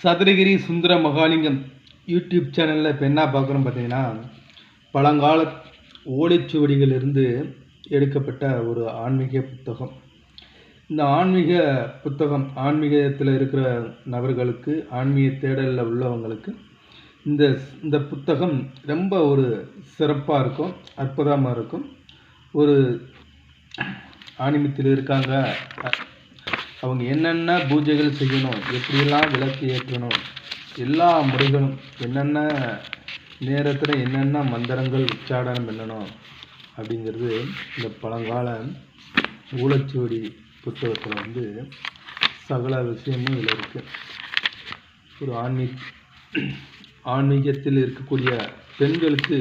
சதுரகிரி சுந்தர Mahalingam YouTube சேனலில் இப்போ என்ன பார்க்குறோம் பார்த்தீங்கன்னா பழங்கால ஓலைச்சுவடிகளிலிருந்து எடுக்கப்பட்ட ஒரு ஆன்மீக புத்தகம். இந்த ஆன்மீக புத்தகம் ஆன்மீகத்தில் இருக்கிற நபர்களுக்கு ஆன்மீக தேடலில் உள்ளவங்களுக்கு இந்த இந்த புத்தகம் ரொம்ப ஒரு சிறப்பாக இருக்கும் அற்புதமாக இருக்கும். ஒரு ஆன்மீகத்தில் இருக்காங்க அவங்க என்னென்ன பூஜைகள் செய்யணும் எப்படியெல்லாம் விளக்கு ஏற்றணும் எல்லா முறைகளும் என்னென்ன நேரத்தில் என்னென்ன மந்திரங்கள் உச்சாடனம் பண்ணணும் அப்படிங்கிறது இந்த பழங்கால ஊழச்சுவடி புத்தகத்தில் வந்து சகல விஷயமும் இதில் இருக்குது ஒரு ஆன்மீக ஆன்மீகத்தில் இருக்கக்கூடிய பெண்களுக்கு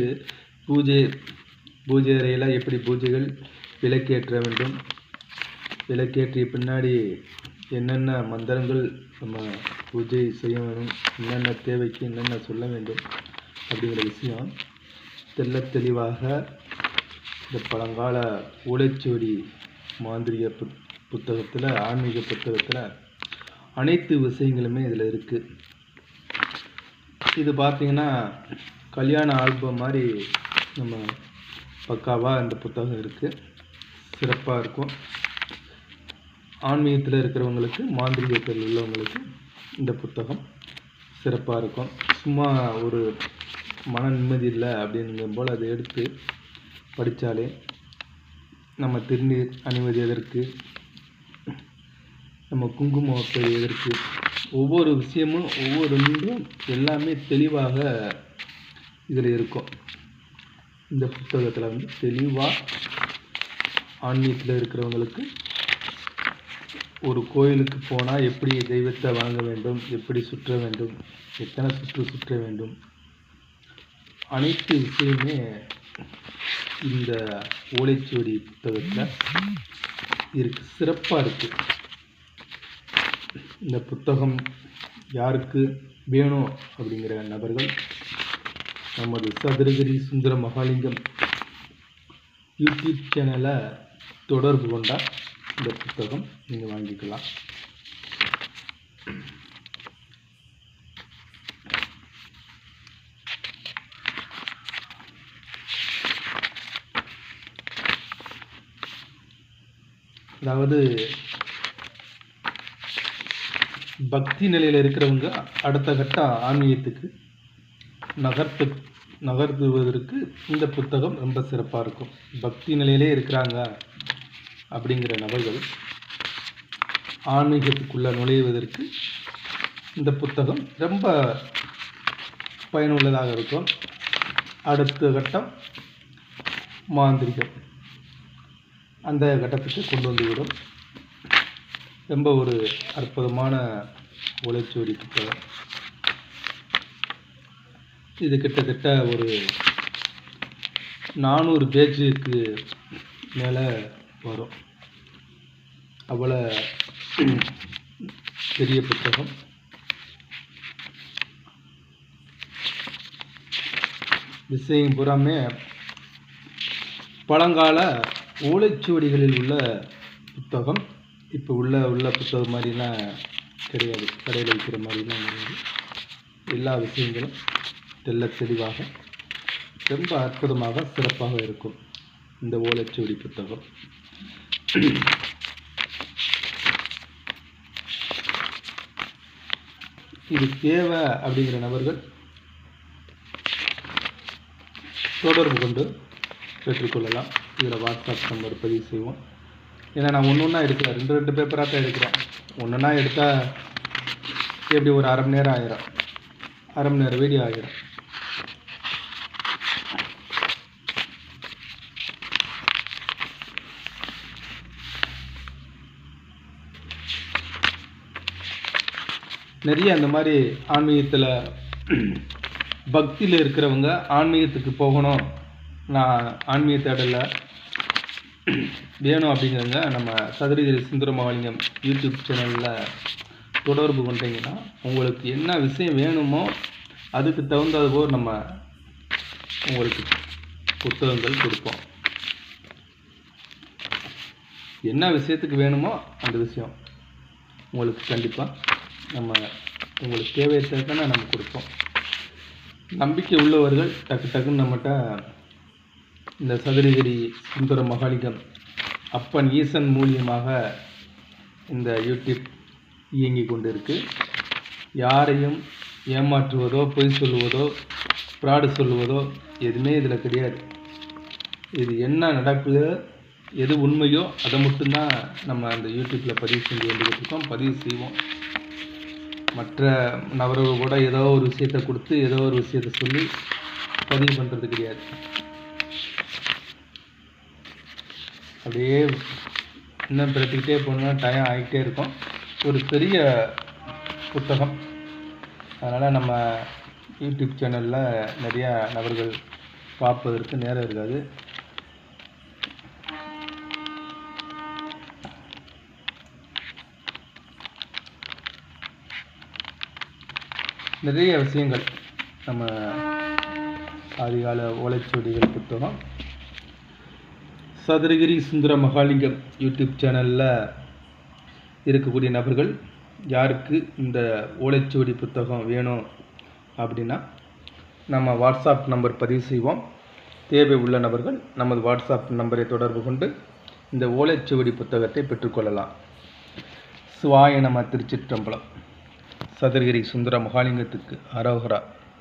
பூஜை பூஜை அறையில் எப்படி பூஜைகள் விளக்கேற்ற வேண்டும் விளக்கேற்றிய பின்னாடி என்னென்ன மந்திரங்கள் நம்ம பூஜை செய்ய வேணும் என்னென்ன தேவைக்கு என்னென்ன சொல்ல வேண்டும் அப்படிங்கிற விஷயம். தெல்ல தெளிவாக இந்த பழங்கால ஓலைச்சுவடி மாந்திரிக புத் புத்தகத்தில் ஆன்மீக புத்தகத்தில் அனைத்து விஷயங்களுமே இதில் இருக்குது இது பார்த்தீங்கன்னா கல்யாண ஆல்பம் மாதிரி நம்ம பக்காவாக இந்த புத்தகம் இருக்குது சிறப்பாக இருக்கும். ஆன்மீகத்தில் இருக்கிறவங்களுக்கு மாந்திரிகத்தில் உள்ளவங்களுக்கு இந்த புத்தகம் சிறப்பாக இருக்கும். சும்மா ஒரு மன நிம்மதி இல்லை அப்படிங்கும் போல் அதை எடுத்து படித்தாலே நம்ம திருநீர் அணிவது எதற்கு? நம்ம குங்குமத்தை எதற்கு? ஒவ்வொரு விஷயமும் ஒவ்வொரு நின்றும் எல்லாமே தெளிவாக இதில் இருக்கும். இந்த புத்தகத்தில் வந்து தெளிவாக ஆன்மீகத்தில் இருக்கிறவங்களுக்கு ஒரு கோயிலுக்கு போனால் எப்படி தெய்வத்தை வாங்க வேண்டும் எப்படி சுற்ற வேண்டும் எத்தனை சுற்று சுற்ற வேண்டும்? அனைத்து விஷயமே இந்த ஓலைச்சுவடி புத்தகத்தில் இருக்கு. சிறப்பாக இருக்குது இந்த புத்தகம் யாருக்கு வேணும் அப்படிங்கிற நபர்கள் நமது சதுரகிரி சுந்தர மகாலிங்கம் யூடியூப் சேனலை தொடர்பு கொண்டால் இந்த புத்தகம் நீங்கள் வாங்கிக்கலாம். அதாவது பக்தி நிலையில் இருக்கிறவங்க அடுத்த கட்ட ஆன்மீகத்துக்கு நகர்த்து நகர்த்துவதற்கு இந்த புத்தகம் ரொம்ப சிறப்பாக இருக்கும். பக்தி நிலையிலே இருக்கிறாங்க. அப்படிங்கிற நபர்கள் ஆன்மீகத்துக்குள்ளே நுழைவதற்கு இந்த புத்தகம் ரொம்ப பயனுள்ளதாக இருக்கும். அடுத்த கட்டம் மாந்திரிகம். அந்த கட்டத்துக்கு கொண்டு வந்துவிடும். ரொம்ப ஒரு அற்புதமான ஓலைச்சுவடி புத்தகம். இது கிட்டத்தட்ட ஒரு நானூறு பேஜுக்கு மேலே வரும். அவ்வளோ பெரிய புத்தகம். விஷயம் பூராமே பழங்கால ஓலைச்சுவடிகளில் உள்ள புத்தகம். இப்போ உள்ள உள்ள புத்தகம் மாதிரிலாம் கிடையாது. கடையில் வைக்கிற மாதிரிலாம் கிடையாது. எல்லா விஷயங்களும் தெல்ல தெளிவாக ரொம்ப அற்புதமாக சிறப்பாக இருக்கும். இந்த ஓலைச்சுவடி புத்தகம். இது தேவை அப்படிங்கிற நபர்கள் தொடர்பு கொண்டு பெற்றுக்கொள்ளலாம். இதில் வாட்ஸ்அப் நம்பர் பதிவு செய்வோம். ஏன்னா நான் ஒன்று ஒன்றா எடுக்கிறேன் ரெண்டு ரெண்டு பேப்பராக தான் எடுக்கிறேன் ஒன்று ஒன்றா எடுத்தால் எப்படி ஒரு அரை மணி நேரம் ஆகிடும் அரை மணி நேரம் வீடியோ ஆகிடும் நிறைய அந்த மாதிரி ஆன்மீகத்தில் பக்தியில் இருக்கிறவங்க ஆன்மீகத்துக்கு போகணும். நான் ஆன்மீக தேடலில் வேணும் அப்படிங்கிறவங்க நம்ம சதுரகிரி சுந்தரமாவளிங்கம் யூடியூப் சேனலில் தொடர்பு கொண்டீங்கன்னா உங்களுக்கு என்ன விஷயம் வேணுமோ அதுக்கு தகுந்தது போல் நம்ம உங்களுக்கு புத்தகங்கள் கொடுப்போம். என்ன விஷயத்துக்கு வேணுமோ அந்த விஷயம் உங்களுக்கு கண்டிப்பாக நம்ம உங்களுக்கு தேவையற்றதானே நம்ம கொடுப்போம். நம்பிக்கை உள்ளவர்கள் டக்கு டக்குன்னு நம்மகிட்ட இந்த சதுரகிரி சுந்தர மகாலிங்கம் அப்பன் ஈசன் மூலியமாக இந்த யூடியூப் இயங்கி கொண்டு இருக்கு யாரையும் ஏமாற்றுவதோ பொய் சொல்லுவதோ ஃப்ராடு சொல்லுவதோ எதுவுமே இதில் கிடையாது. இது என்ன நடக்குதோ எது உண்மையோ அதை மட்டும்தான் நம்ம அந்த யூடியூப்பில் பதிவு செஞ்சு வந்துக்கிட்டு இருக்கோம். பதிவு செய்வோம். மற்ற நபர்கள் கூட ஏதோ ஒரு விஷயத்தை கொடுத்து ஏதோ ஒரு விஷயத்தை சொல்லி பதிவு பண்ணுறது கிடையாது. அப்படியே இன்னும் பிறத்துக்கிட்டே போனால் டைம் ஆகிட்டே இருக்கும். ஒரு பெரிய புத்தகம். அதனால் நம்ம யூடியூப் சேனலில் நிறையா நபர்கள் பார்ப்பதற்கு நேரம் இருக்காது. நிறைய விஷயங்கள் நம்ம ஆதிகால ஓலைச்சுவடிகள் புத்தகம். சதுரகிரி சுந்தர மகாலிங்கம் யூடியூப் சேனலில் இருக்கக்கூடிய நபர்கள் யாருக்கு இந்த ஓலைச்சுவடி புத்தகம் வேணும் அப்படின்னா நம்ம வாட்ஸ்அப் நம்பர் பதிவு செய்வோம். தேவை உள்ள நபர்கள் நமது வாட்ஸ்அப் நம்பரை தொடர்பு கொண்டு இந்த ஓலைச்சுவடி புத்தகத்தை பெற்றுக்கொள்ளலாம். சிவாய நம திருச்சிற்றம்பலம். சதுரகிரி சுந்தர மகாலிங்கத்துக்கு அரோகரா